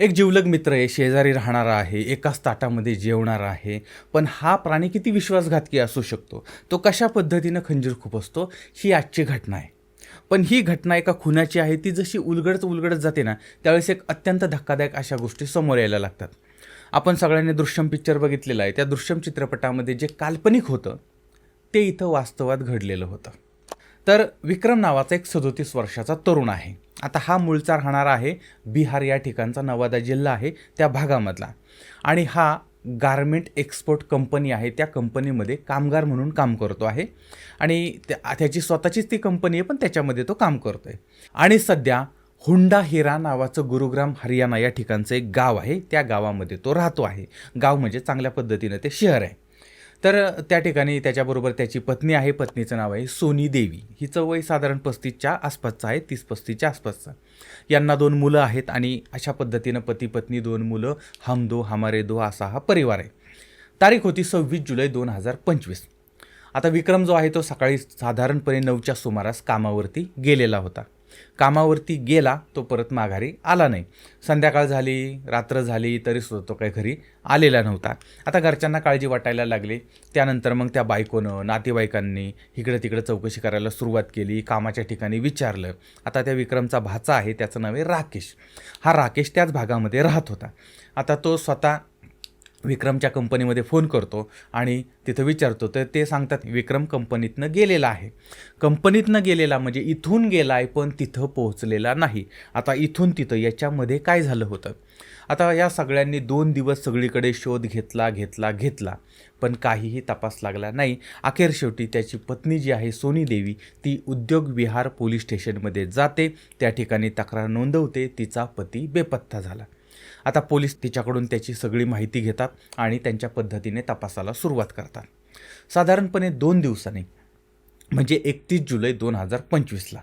एक जिवलग मित्र आहे शेजारी राहणारा आहे एकाच ताटामध्ये जेवणारा आहे पण हा प्राणी किती विश्वासघातकी असू शकतो? तो कशा पद्धतीनं खंजीर खुपसतो ही आजची घटना आहे. पण ही घटना एका खुनाची आहे ती जशी उलगडत उलगडत जाते ना त्यावेळेस एक अत्यंत धक्कादायक अशा गोष्टी समोर यायला लागतात. आपण सगळ्यांनी दृश्यम पिक्चर बघितलेला आहे. त्या दृश्यम चित्रपटामध्ये जे काल्पनिक होतं ते इथं वास्तवात घडलेलं होतं. तर विक्रम नावाचा एक सदोतीस वर्षाचा तरुण आहे. आता हा मूळचा राहणारा आहे बिहार या ठिकाणचा नवादा जिल्हा आहे त्या भागामधला. आणि हा गारमेंट एक्सपोर्ट कंपनी आहे त्या कंपनीमध्ये कामगार म्हणून काम करतो आहे. आणि त्या त्याची स्वतःचीच ती कंपनी आहे पण त्याच्यामध्ये तो काम करतो आहे आणि सध्या हुंडा हिरा नावाचं गुरुग्राम हरियाणा या ठिकाणचं एक गाव आहे त्या गावामध्ये तो राहतो आहे. गाव म्हणजे चांगल्या पद्धतीनं ते शहर आहे. तर त्या ठिकाणी त्याच्याबरोबर त्याची पत्नी आहे पत्नीचं नाव आहे सोनी देवी. हिचं वय साधारण पस्तीसच्या आसपासचं आहे तीस पस्तीसच्या आसपासचं. यांना दोन मुलं आहेत आणि अशा पद्धतीनं पती पत्नी दोन मुलं हम दो हमारे दो असा हा परिवार आहे. तारीख होती सव्वीस जुलै दोन हजार पंचवीस. आता विक्रम जो आहे तो सकाळी साधारणपणे नऊच्या सुमारास कामावरती गेलेला होता. कामावरती गेला तो परत माघारी आला नाही. संध्याकाळ झाली रात्र झाली तरी सुद्धा तो काही घरी आलेला नव्हता. आता घरच्यांना काळजी वाटायला लागली. त्यानंतर मग त्या बायकोनं नातेवाईकांनी इकडं तिकडं चौकशी करायला सुरुवात केली कामाच्या ठिकाणी विचारलं. आता त्या विक्रमचा भाचा आहे त्याचं नाव आहे राकेश. हा राकेश त्याच भागामध्ये राहत होता. आता तो स्वतः विक्रमच्या कंपनीमध्ये फोन करतो आणि तिथं विचारतो तर ते सांगतात विक्रम कंपनीतनं गेलेला आहे. कंपनीतनं गेलेला म्हणजे इथून गेला आहे पण तिथं पोहोचलेला नाही. आता इथून तिथं याच्यामध्ये काय झालं होतं? आता या सगळ्यांनी दोन दिवस सगळीकडे शोध घेतला घेतला घेतला पण काहीही तपास लागला नाही. अखेर शेवटी त्याची पत्नी जी आहे सोनी देवी ती उद्योग विहार पोलीस स्टेशनमध्ये जाते. त्या ठिकाणी तक्रार नोंदवते तिचा पती बेपत्ता झाला. आता पोलीस तिच्याकडून त्याची सगळी माहिती घेतात आणि त्यांच्या पद्धतीने तपासाला सुरुवात करतात. साधारणपणे दोन दिवसांनी म्हणजे एकतीस जुलै दोन हजार पंचवीसला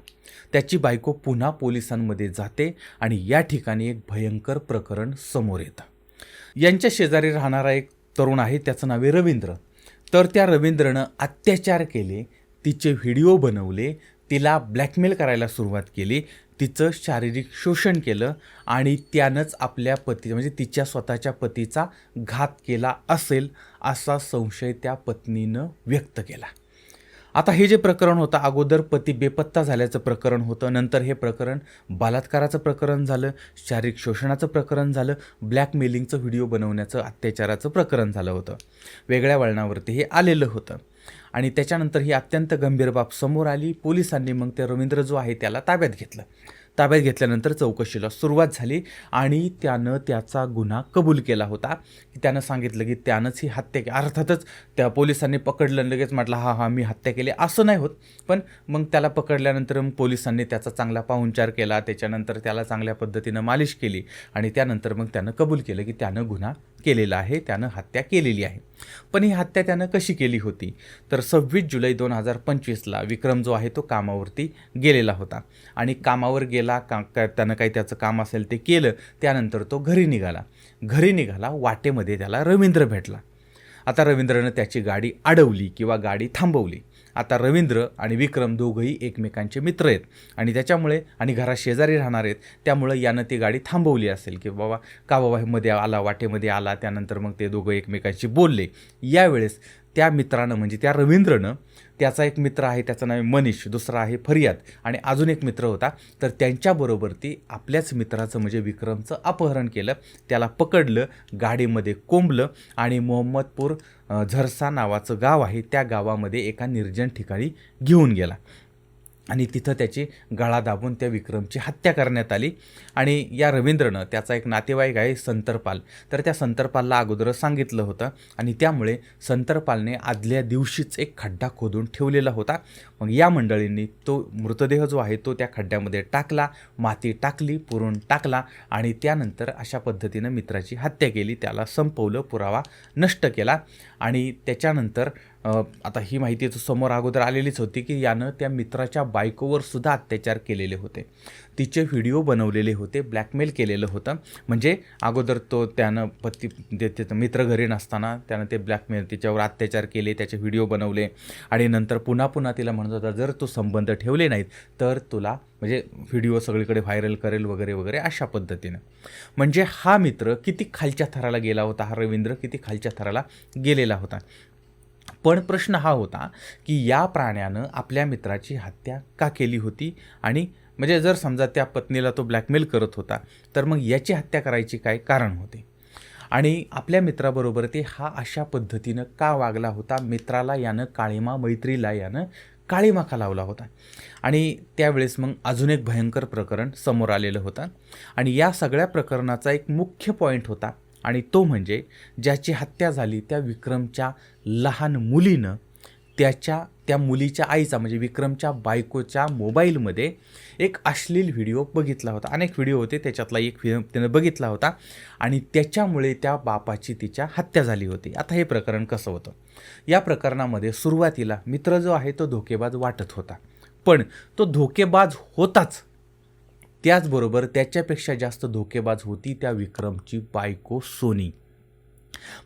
त्याची बायको पुन्हा पोलिसांमध्ये जाते आणि या ठिकाणी एक भयंकर प्रकरण समोर येतं. यांच्या शेजारी राहणारा एक तरुण आहे त्याचं नाव आहे रवींद्र. तर त्या रवींद्रनं अत्याचार केले तिचे व्हिडिओ बनवले तिला ब्लॅकमेल करायला सुरुवात केली तिचं शारीरिक शोषण केलं आणि त्यानंच आपल्या पती म्हणजे तिच्या स्वतःच्या पतीचा घात केला असेल असा संशय त्या पत्नीनं व्यक्त केला. आता हे जे प्रकरण होतं अगोदर पती बेपत्ता झाल्याचं प्रकरण होतं नंतर हे प्रकरण बलात्काराचं प्रकरण झालं शारीरिक शोषणाचं प्रकरण झालं ब्लॅकमेलिंगचं व्हिडिओ बनवण्याचं अत्याचाराचं प्रकरण झालं होतं. वेगळ्या वळणावरती हे आलेलं होतं. आणि त्याच्यानंतर ही अत्यंत गंभीर बाब समोर आली. पोलिसांनी मग ते रवींद्र जो आहे त्याला ताब्यात घेतलं. ताब्यात घेतल्यानंतर चौकशीला सुरुवात झाली आणि त्यानं त्याचा गुन्हा कबूल केला होता. की त्यानं सांगितलं की त्यानंच ही हत्या केली. अर्थातच त्या पोलिसांनी पकडलं लगेच म्हटलं हा हा मी हत्या केली. असं नाही होत. पण मग त्याला पकडल्यानंतर मग पोलिसांनी त्याचा चांगला पाहुणचार केला. त्याच्यानंतर त्याला चांगल्या पद्धतीनं मालिश केली आणि त्यानंतर मग त्यानं कबूल केलं की त्यानं गुन्हा केलेला आहे त्यानं हत्या केलेली आहे. पण ही हत्या त्यानं कशी केली होती? तर सव्वीस जुलै दोन हजार पंचवीसला विक्रम जो आहे तो कामावरती गेलेला होता आणि कामावर गेला का का त्यानं काही त्याचं काम असेल ते केलं त्यानंतर तो घरी निघाला. घरी निघाला वाटेमध्ये त्याला रवींद्र भेटला. आता रवींद्रनं त्याची गाडी अडवली किंवा गाडी थांबवली. आता रवींद्र आणि विक्रम दोघंही एकमेकांचे मित्र आहेत आणि त्याच्यामुळे आणि घरात शेजारी राहणार आहेत. त्यामुळं यानं ती गाडी थांबवली असेल की बाबा का बाबा मध्ये आला वाटेमध्ये आला त्यानंतर मग ते दोघं एकमेकांशी बोलले. यावेळेस त्या मित्रानं म्हणजे त्या रवींद्रनं त्याचा एक मित्र आहे त्याचं नाव आहे मनीष दुसरा आहे फरियाद आणि अजून एक मित्र होता. तर त्यांच्याबरोबर ती आपल्याच मित्राचं म्हणजे विक्रमचं अपहरण केलं. त्याला पकडलं गाडीमध्ये कोंबलं आणि मोहम्मदपूर झरसा नावाचं गाव आहे त्या गावामध्ये एका निर्जन ठिकाणी घेऊन गेला. आणि तिथं त्याची गळा दाबून त्या विक्रमची हत्या करण्यात आली. आणि या रवींद्रनं त्याचा एक नातेवाईक आहे संतरपाल. तर त्या संतरपालला अगोदरच सांगितलं होतं. आणि त्यामुळे संतरपालने आदल्या दिवशीच एक खड्डा खोदून ठेवलेला होता. मग या मंडळींनी तो मृतदेह जो आहे तो त्या खड्ड्यामध्ये टाकला माती टाकली पुरून टाकला आणि त्यानंतर अशा पद्धतीनं मित्राची हत्या केली. त्याला संपवलं पुरावा नष्ट केला. आणि त्याच्यानंतर आता ही माहिती तर समोर अगोदर आलेलीच होती की यानं त्या मित्राच्या बायकोवर सुद्धा अत्याचार केलेले होते. तिचे व्हिडिओ बनवलेले होते ब्लॅकमेल केलेलं होतं. म्हणजे अगोदर तो त्यानं पती ते- मित्र घरी नसताना त्यानं ते ब्लॅकमेल तिच्यावर अत्याचार केले त्याचे व्हिडिओ बनवले. आणि नंतर पुन्हा पुन्हा तिला म्हणत होता जर तू संबंध ठेवले नाहीत तर तुला म्हणजे व्हिडिओ सगळीकडे व्हायरल करेल वगैरे वगैरे अशा पद्धतीनं. म्हणजे हा मित्र किती खालच्या थराला गेला होता हा रवींद्र किती खालच्या थराला गेलेला होता. पण प्रश्न हा होता की या प्राण्यानं आपल्या मित्राची हत्या का केली होती? आणि म्हणजे जर समजा त्या पत्नीला तो ब्लॅकमेल करत होता तर मग याची हत्या करायची काय कारण होते? आणि आपल्या मित्राबरोबर ते हा अशा पद्धतीनं का वागला होता? मित्राला यानं काळीमा मैत्रीला यानं काळीमा का लावला होता. आणि त्यावेळेस मग अजून एक भयंकर प्रकरण समोर आलेलं होतं. आणि या सगळ्या प्रकरणाचा एक मुख्य पॉईंट होता. आणि तो म्हणजे ज्याची हत्या झाली त्या विक्रमच्या लहान मुलीनं त्याच्या त्या मुलीच्या आईचा म्हणजे विक्रमच्या बायकोच्या मोबाईलमध्ये एक अश्लील व्हिडिओ बघितला होता. अनेक व्हिडिओ होते त्याच्यातला एक व्हिडिओ त्यानं बघितला होता. आणि त्याच्यामुळे त्या बापाची तिच्या हत्या झाली होती. आता हे प्रकरण कसं होतं? या प्रकरणामध्ये सुरुवातीला मित्र जो आहे तो धोकेबाज वाटत होता. पण तो धोकेबाज होताच. त्याचबरोबर त्याच्यापेक्षा जास्त धोकेबाज होती त्या विक्रमची बायको सोनी.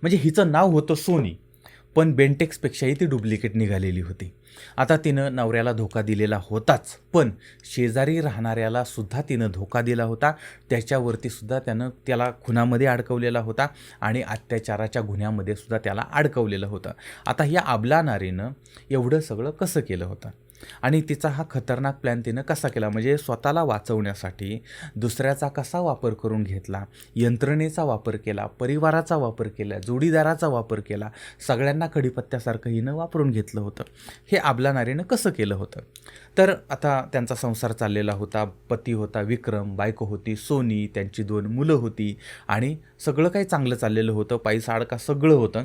म्हणजे हिचं नाव होतं सोनी. पण बेंटेक्सपेक्षाही ती डुप्लिकेट निघालेली होती. आता तिनं नवऱ्याला धोका दिलेला होताच पण शेजारी राहणाऱ्याला सुद्धा तिनं धोका दिला होता. त्याच्यावरती सुद्धा त्यानं त्याला खुनामध्ये अडकवलेला होता आणि अत्याचाराच्या गुन्ह्यामध्ये सुद्धा त्याला अडकवलेलं होतं. आता या अबला नारीनं एवढं सगळं कसं केलं होतं? आणि तिचा हा खतरनाक प्लॅन तिनं कसा केला? म्हणजे स्वतःला वाचवण्यासाठी दुसऱ्याचा कसा वापर करून घेतला? यंत्रणेचा वापर केला? परिवाराचा वापर केला? जोडीदाराचा वापर केला? सगळ्यांना कडीपत्त्यासारखं हिनं वापरून घेतलं होतं. हे आबला नारीनं कसं केलं होतं? तर आता त्यांचा संसार चाललेला होता. पती होता विक्रम बायको होती सोनी त्यांची दोन मुलं होती आणि सगळं काही चांगलं चाललेलं होतं. पायी साडका सगळं होतं.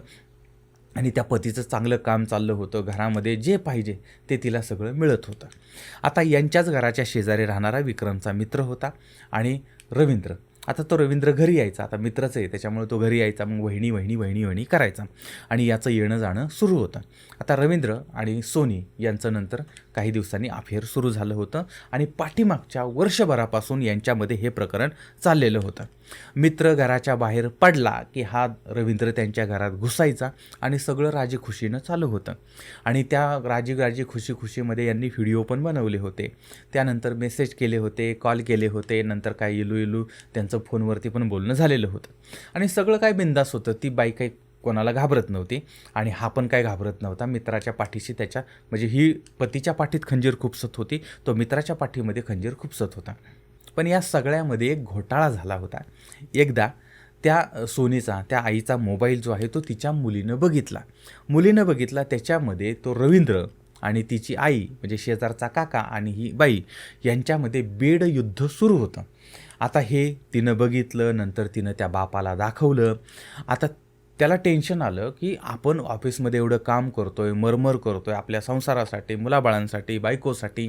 आणि त्या पतीचं चांगलं काम चाललं होतं घरामध्ये जे पाहिजे ते तिला सगळं मिळत होतं. आता यांच्याच घराच्या शेजारी राहणारा विक्रमचा मित्र होता आणि रवींद्र. आता तो रवींद्र घरी यायचा आता मित्रच आहे त्याच्यामुळे तो घरी यायचा मग वहिनी वहिनी वहिनी वहिनी करायचा. आणि याचं येणं जाणं सुरू होतं. आता रवींद्र आणि सोनी यांचं नंतर काही दिवसांनी अफेअर सुरू झालं होतं आणि पाठीमागच्या वर्षभरापासून यांच्यामध्ये हे प्रकरण चाललेलं होतं. मित्र घराच्या बाहेर पडला की हा रवींद्र त्यांच्या घरात घुसायचा आणि सगळं राजी खुशीनं चालू होतं. आणि त्या राजी राजी खुशी खुशीमध्ये यांनी व्हिडिओ पण बनवले होते. त्यानंतर मेसेज केले होते कॉल केले होते नंतर काय इलू इलू त्यांचं फोनवरती पण बोलणं झालेलं होतं. आणि सगळं काय बिंदास होतं. ती बाई काही कोणाला घाबरत नव्हती. आणि हा पण काय घाबरत नव्हता. मित्राच्या पाठीशी त्याच्या म्हणजे ही पतीच्या पाठीत खंजीर खुपसत होती. तो मित्राच्या पाठीमध्ये खंजीर खुपसत होता. पण या सगळ्यामध्ये एक घोटाळा झाला होता. एकदा त्या सोनीचा त्या आईचा मोबाईल जो आहे तो तिच्या मुलीनं बघितला. मुलीनं बघितला त्याच्यामध्ये तो रवींद्र आणि तिची आई म्हणजे शेजारचा काका आणि ही बाई यांच्यामध्ये बेड युद्ध सुरू होतं. आता हे तिनं बघितलं नंतर तिनं त्या बापाला दाखवलं. आता त्याला टेन्शन आलं की आपण ऑफिसमध्ये एवढं काम करतोय मरमर करतोय आपल्या संसारासाठी मुलाबाळांसाठी बायकोसाठी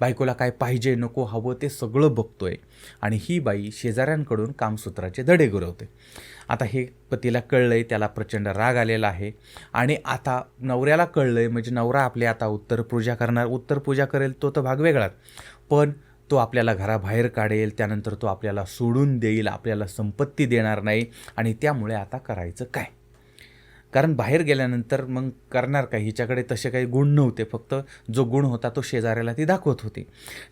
बायकोला काय पाहिजे नको हवं ते सगळं बघतोय. आणि ही बाई शेजाऱ्यांकडून कामसूत्राचे धडे गुरवते. आता हे पतीला कळलं आहे त्याला प्रचंड राग आलेला आहे. आणि आता नवऱ्याला कळलं आहे म्हणजे नवरा आपले आता उत्तर पूजा करणार उत्तर पूजा करेल तो तर भाग वेगळाच. पण तो आपल्याला घराबाहेर काढेल त्यानंतर तो आपल्याला सोडून देईल आपल्याला संपत्ती देणार नाही आणि त्यामुळे आता करायचं काय? कारण बाहेर गेल्यानंतर मग करणार काय? हिच्याकडे तसे काही गुण नव्हते फक्त जो गुण होता तो शेजाऱ्याला ती दाखवत होती.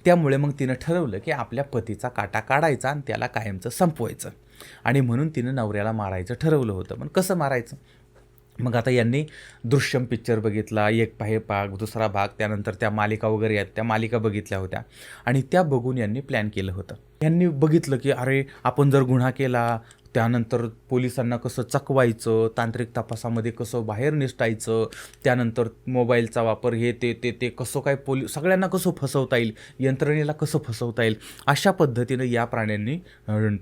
त्यामुळे मग तिनं ठरवलं की आपल्या पतीचा काटा काढायचा आणि त्याला कायमचं संपवायचं. आणि म्हणून तिनं नवऱ्याला मारायचं ठरवलं होतं. पण कसं मारायचं? मग आता यांनी दृश्यम पिक्चर बघितला एक पाहे भाग दुसरा भाग त्यानंतर त्या मालिका वगैरे आहेत त्या मालिका बघितल्या होत्या. आणि त्या बघून यांनी प्लॅन केलं होतं. यांनी बघितलं की अरे आपण जर गुन्हा केला त्यानंतर पोलिसांना कसं चकवायचं तांत्रिक तपासामध्ये कसं बाहेर निसटायचं त्यानंतर मोबाईलचा वापर हे ते ते ते कसं काय पोली सगळ्यांना कसं फसवता येईल यंत्रणेला कसं फसवता येईल अशा पद्धतीनं या प्राण्यांनी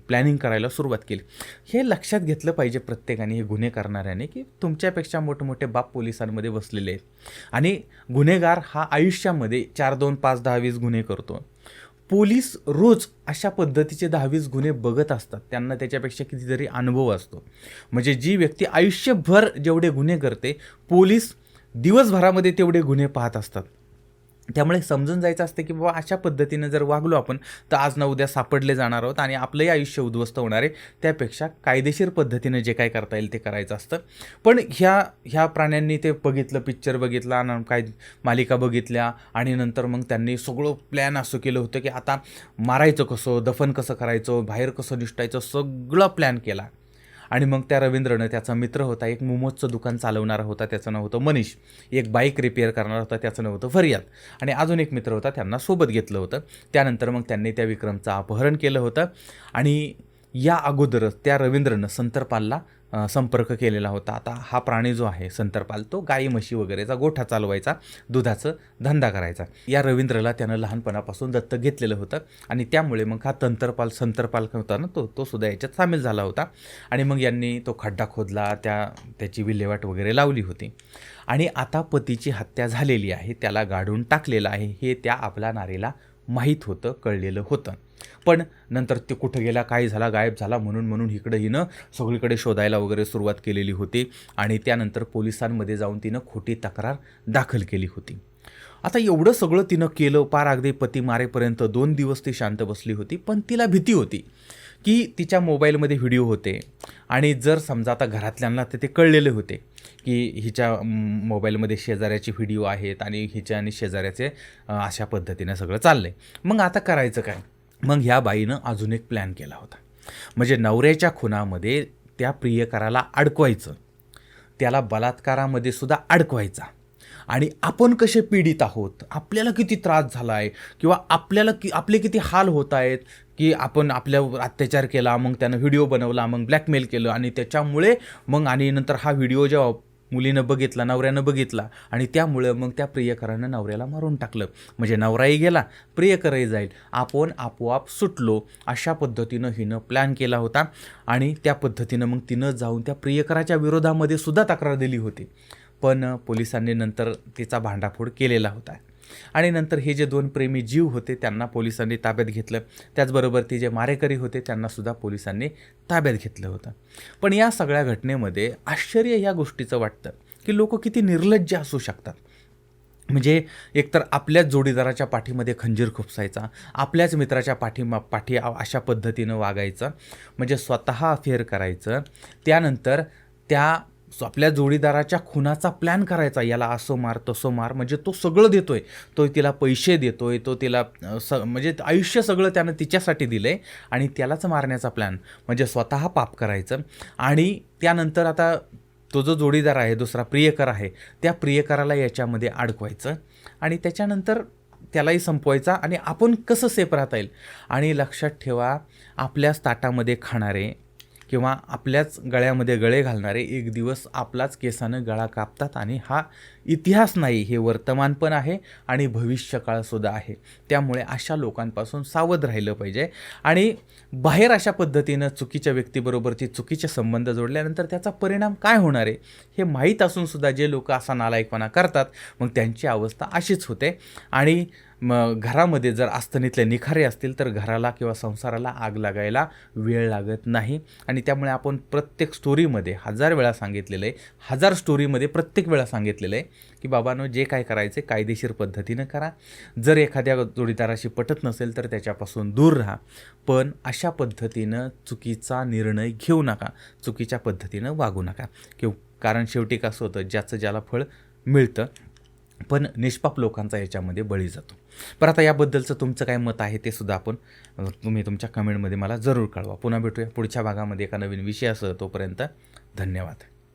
प्लॅनिंग करायला सुरुवात केली. हे लक्षात घेतलं पाहिजे प्रत्येकाने हे गुन्हे करणाऱ्याने की तुमच्यापेक्षा मोठमोठे बाप पोलिसांमध्ये बसलेले आहेत. आणि गुन्हेगार हा आयुष्यामध्ये चार दोन पाच दहा वीस गुन्हे करतो. पोलीस रोज अशा पद्धतीचे दहावीस गुन्हे बघत असतात. त्यांना त्याच्यापेक्षा कितीतरी अनुभव असतो. म्हणजे जी व्यक्ती आयुष्यभर जेवढे गुन्हे करते पोलीस दिवसभरामध्ये तेवढे गुन्हे पाहत असतात. त्यामुळे समजून जायचं असतं की बाबा अशा पद्धतीनं जर वागलो आपण तर आज ना उद्या सापडले जाणार आहोत आणि आपलंही आयुष्य उद्ध्वस्त होणार आहे. त्यापेक्षा कायदेशीर पद्धतीनं जे काय करता येईल ते करायचं असतं. पण ह्या ह्या प्राण्यांनी ते बघितलं पिक्चर बघितला काय मालिका बघितल्या आणि नंतर मग त्यांनी सगळं प्लॅन असं केलं होतं की आता मारायचं कसं दफन कसं करायचं बाहेर कसं निष्ठायचं सगळं प्लॅन केला. आणि मग त्या रवींद्रनं त्याचा मित्र होता एक मोमोजचं दुकान चालवणारा होता त्याचं नाव होतं मनीष. एक बाईक रिपेअर करणारा होता त्याचं नाव होतं फरियाद. आणि अजून एक मित्र होता त्यांना सोबत घेतलं होतं. त्यानंतर मग त्यांनी त्या विक्रमचं अपहरण केलं होतं. आणि या अगोदरच त्या रवींद्रनं संतरपालला संपर्क केलेला होता. आता हा प्राणी जो आहे संतरपाल तो गाई म्हशी वगैरेचा गोठा चालवायचा दुधाचं धंदा करायचा. या रवींद्रला त्यानं लहानपणापासून दत्तक घेतलेलं होतं आणि त्यामुळे मग हा तंतरपाल संतरपाल होता ना तो तो सुद्धा याच्यात सामील झाला होता. आणि मग यांनी तो खड्डा खोदला त्या त्याची विल्हेवाट वगैरे लावली होती. आणि आता पतीची हत्या झालेली आहे त्याला गाडून टाकलेलं आहे हे त्या आपल्या नारीला माहीत होतं कळलेलं होतं. पण नंतर ते कुठं गेला काय झाला गायब झाला म्हणून म्हणून इकडं हिनं सगळीकडे शोधायला वगैरे सुरुवात केलेली होती आणि त्यानंतर पोलिसांमध्ये जाऊन तिनं खोटी तक्रार दाखल केली होती. आता एवढं सगळं तिनं केलं पार अगदी पती मारेपर्यंत दोन दिवस ती शांत बसली होती पण तिला भीती होती की तिच्या मोबाईलमध्ये व्हिडिओ होते आणि जर समजा आता घरातल्यांना तर ते कळलेले होते की हिच्या मोबाईलमध्ये शेजाऱ्याचे व्हिडिओ आहेत आणि हिच्या आणि शेजाऱ्याचे अशा पद्धतीनं सगळं चाललं आहे मग आता करायचं काय? मग ह्या बाईनं अजून एक प्लॅन केला होता. म्हणजे नवऱ्याच्या खुनामध्ये त्या प्रियकराला अडकवायचं. त्याला बलात्कारामध्ये सुद्धा अडकवायचा. आणि आपण कसे पीडित आहोत? आपल्याला किती त्रास झाला आहे किंवा आपल्याला कि आपले किती हाल होत आहेत की आपण आपल्यावर अत्याचार केला मग त्यानं व्हिडिओ बनवला मग ब्लॅकमेल केलं आणि त्याच्यामुळे मग आणि नंतर हा व्हिडिओ जेव्हा मुलीनं बघितला नवऱ्यानं बघितला आणि त्यामुळं मग त्या प्रियकरानं नवऱ्याला मारून टाकलं. म्हणजे नवराही गेला प्रियकरही जाईल. आपण आपोआप सुटलो अशा पद्धतीनं हिनं प्लॅन केला होता आणि त्या पद्धतीनं मग तिनं जाऊन त्या प्रियकराच्या विरोधामध्ये सुद्धा तक्रार दिली होती. पण पोलिसांनी नंतर तिचा भांडाफोड केलेला होता. आणि नंतर हे जे दोन प्रेमी जीव होते त्यांना पोलिसांनी ताब्यात घेतलं. त्याचबरोबर ते जे मारेकरी होते त्यांनासुद्धा पोलिसांनी ताब्यात घेतलं होतं. पण या सगळ्या घटनेमध्ये आश्चर्य ह्या गोष्टीचं वाटतं की लोक किती निर्लज्ज असू शकतात. म्हणजे एकतर आपल्याच जोडीदाराच्या पाठीमध्ये खंजीर खुपसायचा आपल्याच मित्राच्या पाठीमा पाठी अशा पद्धतीनं वागायचं म्हणजे स्वतः अफेअर करायचं. त्यानंतर त्या आपल्या जोडीदाराच्या खुनाचा प्लॅन करायचा याला असं मार तसं मार म्हणजे तो सगळं देतोय. तो तिला पैसे देतोय तो तिला स म्हणजे आयुष्य सगळं त्यानं तिच्यासाठी दिलं आहे आणि त्यालाच मारण्याचा प्लॅन म्हणजे स्वतः पाप करायचं. आणि त्यानंतर आता तो जो जोडीदार आहे दुसरा प्रियकर आहे त्या प्रियकराला याच्यामध्ये अडकवायचं आणि त्याच्यानंतर त्यालाही संपवायचा आणि आपण कसं सेफ राहता येईल? आणि लक्षात ठेवा आपल्याच ताटामध्ये खाणारे किंवा आपल्याच गळ्यामध्ये गळे घालणारे एक दिवस आपलाच केसानं गळा कापतात आणि हा इतिहास नाही हे वर्तमान पण आहे आणि भविष्यकाळसुद्धा आहे. त्यामुळे अशा लोकांपासून सावध राहिलं पाहिजे. आणि बाहेर अशा पद्धतीनं चुकीच्या व्यक्तीबरोबरचे चुकीचे संबंध जोडल्यानंतर त्याचा परिणाम काय होणार आहे हे माहीत असूनसुद्धा जे लोक असा नालायकपणा करतात मग त्यांची अवस्था अशीच होते. आणि मग घरामध्ये जर आस्थनीतले निखारे असतील तर घराला किंवा संसाराला आग लागायला वेळ लागत नाही. आणि त्यामुळे आपण प्रत्येक स्टोरीमध्ये हजार वेळा सांगितलेलं आहे हजार स्टोरीमध्ये प्रत्येक वेळा सांगितलेलं आहे. की बाबांनो जे काय करायचे कायदेशीर पद्धतीनं करा. जर एखाद्या जोडीदाराशी पटत नसेल तर त्याच्यापासून दूर राहा. पण अशा पद्धतीनं चुकीचा निर्णय घेऊ नका. चुकीच्या पद्धतीनं वागू नका. किंवा कारण शेवटी कसं होतं ज्याचं ज्याला फळ मिळतं पण निष्पाप लोकांचा याच्यामध्ये बळी जातो. पण आता याबद्दलचं तुमचं काय मत आहे ते सुद्धा आपण तुम्ही तुमच्या कमेंटमध्ये मला जरूर कळवा. पुन्हा भेटूया पुढच्या भागामध्ये एका नवीन विषय असं तोपर्यंत धन्यवाद.